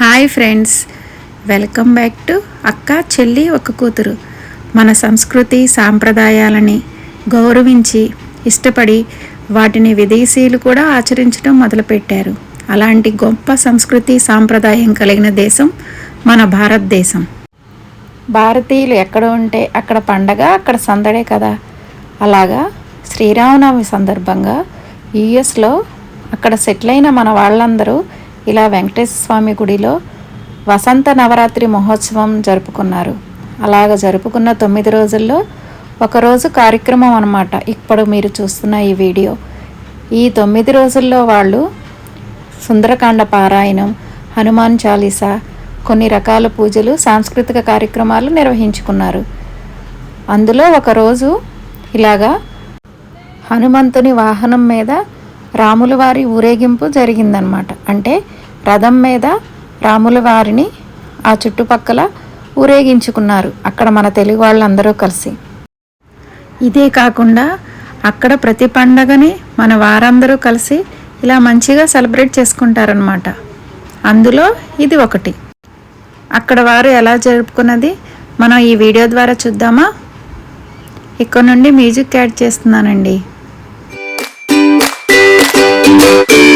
Hi friends. Welcome back to Akka Chelli ఒక కూతురు. మన సంస్కృతి సాంప్రదాయాలని గౌరవించి ఇష్టపడి వాటిని విదేశీయులు కూడా ఆచరించడం మొదలుపెట్టారు. అలాంటి గొప్ప సంస్కృతి సాంప్రదాయం కలిగిన దేశం మన భారతదేశం. భారతీయులు ఎక్కడ ఉంటే అక్కడ పండగ అక్కడ సందడే కదా. అలాగా? శ్రీరామనవమి సందర్భంగా యుఎస్లో అక్కడ సెటిల్ అయిన మన వాళ్ళందరూ ఇలా వెంకటేశ్వర స్వామి గుడిలో వసంత నవరాత్రి మహోత్సవం జరుపుకున్నారు. అలాగ జరుపుకున్న తొమ్మిది రోజుల్లో ఒకరోజు కార్యక్రమం అన్నమాట. ఇప్పుడు మీరు చూస్తున్న ఈ వీడియో. ఈ తొమ్మిది రోజుల్లో వాళ్ళు సుందరకాండ పారాయణం హనుమాన్ చాలీసా కొన్ని రకాల పూజలు సాంస్కృతిక కార్యక్రమాలు నిర్వహించుకున్నారు. అందులో ఒకరోజు ఇలాగా హనుమంతుని వాహనం మీద రాముల వారి ఊరేగింపు జరిగిందనమాట అంటే రథం మీద రాముల వారిని ఆ చుట్టుపక్కల ఊరేగించుకున్నారు. అక్కడ మన తెలుగు వాళ్ళందరూ కలిసి. ఇదే కాకుండా అక్కడ ప్రతి పండగని మన వారందరూ కలిసి ఇలా మంచిగా సెలబ్రేట్ చేసుకుంటారనమాట అందులో ఇది ఒకటి. అక్కడ వారు ఎలా జరుపుకున్నది మనం ఈ వీడియో ద్వారా చూద్దామా? ఇక్కడ నుండి మ్యూజిక్ యాడ్ చేస్తున్నానండి. Thank you.